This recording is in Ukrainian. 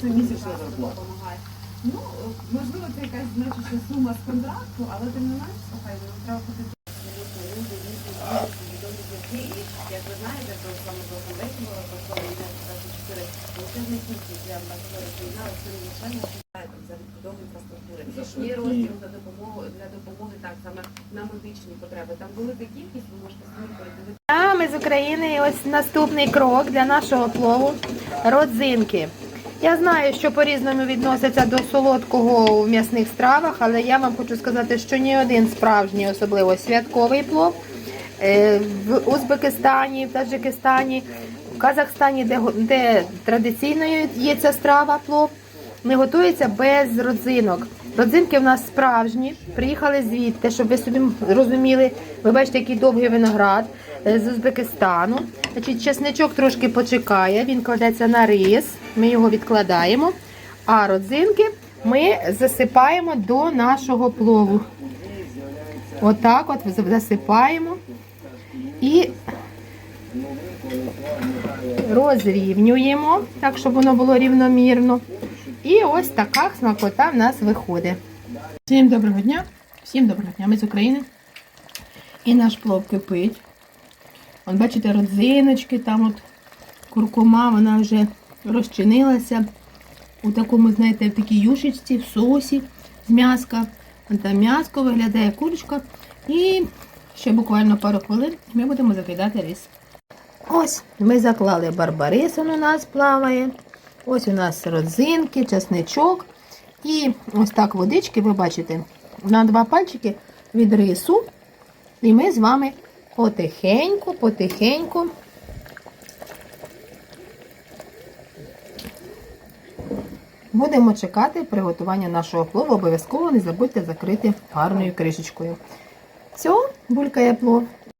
Це місячна зарплата. допомагає. Ну, можливо, це якась значуща сума з контракту, але тим не менш, слухайте, ну треба ходити. Як ви знаєте, то саме конвенції було поставлено 24 величезний кількість, я вам так це надзвичайно впливає за відбудову інфраструктури. Розділ за допомогу для допомоги так саме на медичні потреби. Там велика кількість, ви можете самі передивитися. Ми з України і ось наступний крок для нашого плову родзинки. Я знаю, що по-різному відносяться до солодкого в м'ясних стравах, але я вам хочу сказати, що ні один справжній, особливо святковий плов е, в Узбекистані, в Таджикистані, в Казахстані, де, де традиційною є ця страва плов, не готується без родзинок. Родзинки в нас справжні, приїхали звідти, щоб ви собі розуміли. Ви бачите, який довгий виноград е, з Узбекистану. Значить, чесничок трошки почекає, він кладеться на рис, ми його відкладаємо. А родзинки ми засипаємо до нашого плову. Отак от засипаємо і розрівнюємо, так, щоб воно було рівномірно. І ось така смакота в нас виходить. Всім доброго дня! Всім доброго дня! Ми з України. І наш плов кипить. От бачите, родзиночки, там от куркума, вона вже розчинилася у такому, знаєте, в такій юшечці, в соусі з м'яска. Вон Там м'яско виглядає курочка. І ще буквально пару хвилин ми будемо закидати рис. Ось ми заклали барбарис, він у нас плаває. Ось у нас родзинки, чесничок. І ось так водички, ви бачите, на два пальчики від рису. І ми з вами потихеньку, потихеньку. Будемо чекати приготування нашого плову. Обов'язково не забудьте закрити гарною кришечкою. Все, булькає плов.